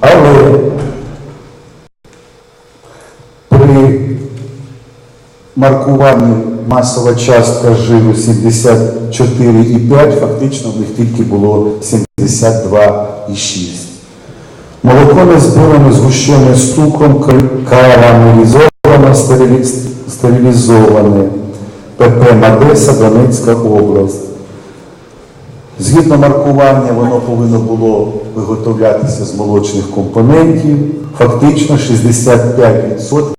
Але при маркуванні масова частка жиру 74,5, фактично в них тільки було 72,6. Молоко не збиране, згущене з цукром, кар- карамелізоване, стерилізоване. ПП Мадеса, Донецька область. Згідно маркування, воно повинно було виготовлятися з молочних компонентів. Фактично 65%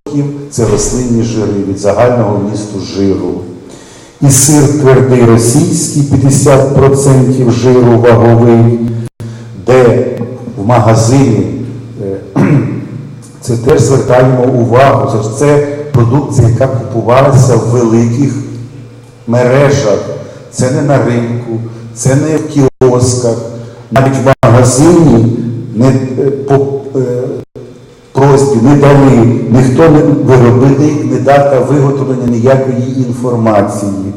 це рослинні жири від загального вмісту жиру. І сир твердий російський 50% жиру ваговий, де в магазині е, це теж звертаємо увагу. Це Це продукція, яка купувалася в великих мережах. Це не на ринку, це не в кіосках. Навіть в магазині не, е, по е, просьбі не дали, ніхто не виробник не дав та виготовлення ніякої інформації.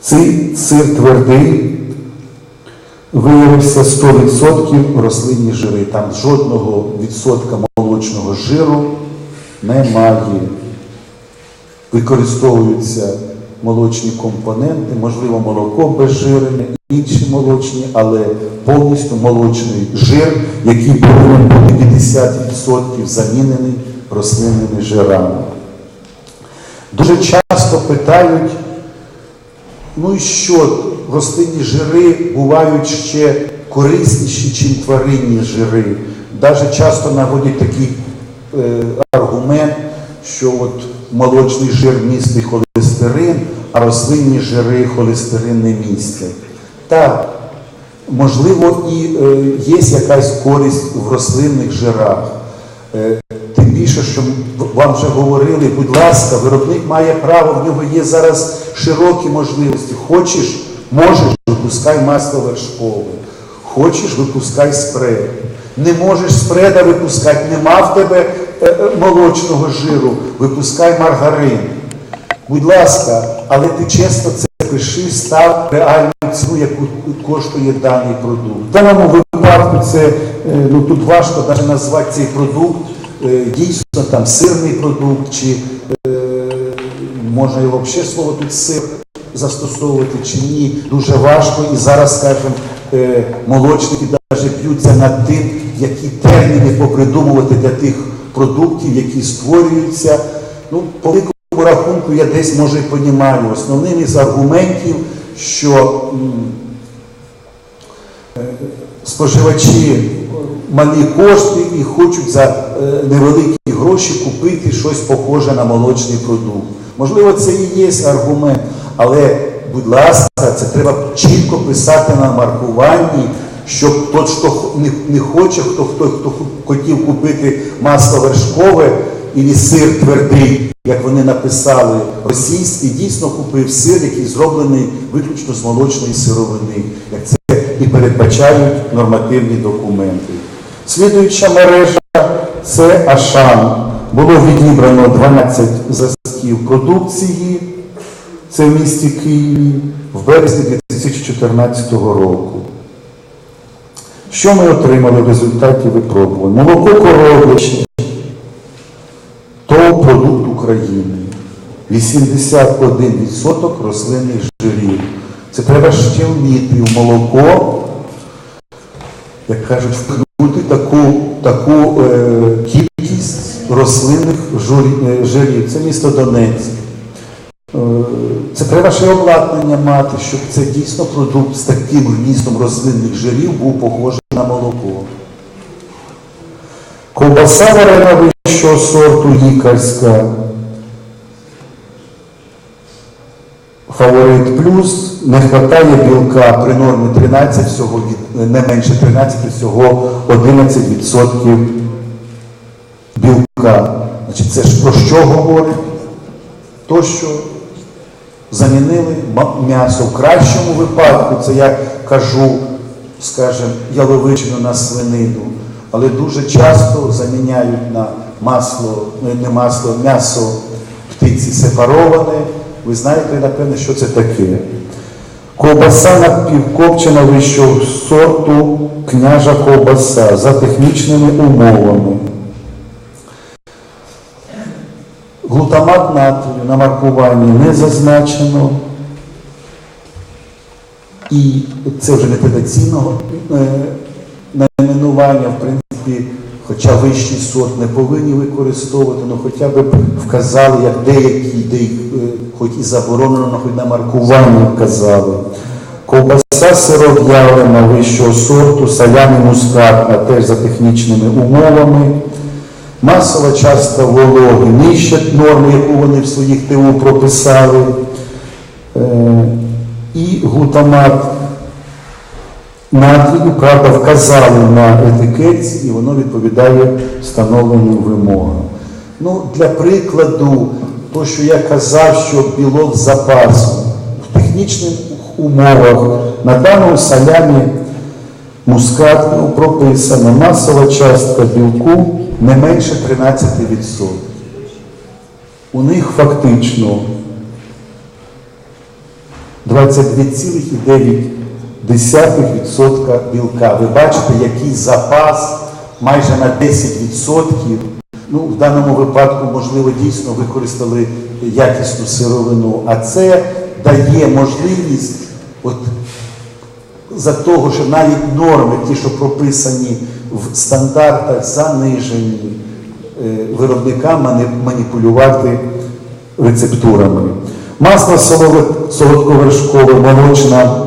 Цей сир твердий виявився 100% рослинні жири. Там жодного відсотка молочного жиру немає. Використовуються молочні компоненти, можливо, молоко безжирене, інші молочні, але повністю молочний жир, який повинен бути 50% замінений рослинними жирами. Дуже часто питають, ну і що, рослинні жири бувають ще корисніші, ніж тваринні жири. Даже часто наводять такий е, аргумент, що от молочний жир містить холестерин, а рослинні жири холестерин не містять. Так, можливо, і е, є якась користь в рослинних жирах. Е, Тим більше, що вам вже говорили, будь ласка, виробник має право, в нього є зараз широкі можливості. Хочеш, можеш, випускай масло вершкове. Хочеш, випускай спред. Не можеш спреда випускати, нема в тебе е, е, молочного жиру, випускай маргарин. Будь ласка, але ти чесно це пиши, став реальну ціну, яку коштує даний продукт. В даному випадку це е, ну тут важко навіть назвати цей продукт дійсно там сирний продукт, чи можна і взагалі слово тут сир застосовувати чи ні. Дуже важко. І зараз, скажімо, молочники навіть б'ються над тим, які терміни попридумувати для тих продуктів, які створюються. Ну, по великому рахунку я десь може понімаю. Основним із аргументів, що е, споживачі малі кошти і хочуть за е, невеликі гроші купити щось похоже на молочний продукт. Можливо, це і є аргумент, але, будь ласка, це треба чітко писати на маркуванні, щоб тот, хто не, не хоче, хто, хто, хто хотів купити масло вершкове і сир твердий, як вони написали, російський, дійсно купив сир, який зроблений виключно з молочної сировини, як це і передбачають нормативні документи. Слідуюча мережа це Ашан. Було відібрано 12 зразків продукції. Це в місті Києві в березні 2014 року. Що ми отримали в результаті випробувань? Молоко коровичне, то продукт України. 81% рослинних жирів. Це треба ще вміти в молоко, як кажуть, впихнути таку, таку е, кількість рослинних е, жирів. Це місто Донецьк. Е, Це треба ще обладнання мати, щоб це дійсно продукт з таким вмістом рослинних жирів був похожий на молоко. Ковбаса варена вищого сорту лікарська. Фаворит плюс не вистачає білка при нормі 13, всього від, не менше 13, всього 11% білка. Значить, це ж про що говорить? То, що замінили м'ясо в кращому випадку, це я кажу, скажімо, яловичину на свинину, але дуже часто заміняють на масло, е, не масло, м'ясо птиці сепароване. Ви знаєте, напевне, що це таке. Ковбаса напівкопчена вищого сорту княжа ковбаса за технічними умовами. Глутамат натрію на маркуванні не зазначено. І це вже не традиційного е, найменування, в принципі, хоча вищий сорт не повинні використовувати, але хоча б вказали, як деякі, де їх, е, хоч і заборонено, але хоч на маркуванні вказали. Ковбаса сиров'ялина вищого сорту, салями мускатна, теж за технічними умовами. Масова частка вологи нижче норми, яку вони в своїх ТУ прописали. Е, І глутамат натрію, правда, вказали на етикетці, і воно відповідає встановленим вимогам. Ну, для прикладу, то, що я казав, що білок запасу в технічних умовах на даному салямі мускатного прописана масова частка білку не менше 13%. У них фактично 22,9% білка. Ви бачите, який запас майже на 10%. Ну, в даному випадку, можливо, дійсно використали якісну сировину, а це дає можливість от, за того, що навіть норми, ті, що прописані в стандартах, занижені е, виробникам маніпулювати рецептурами. Масло солодковершкове, молочна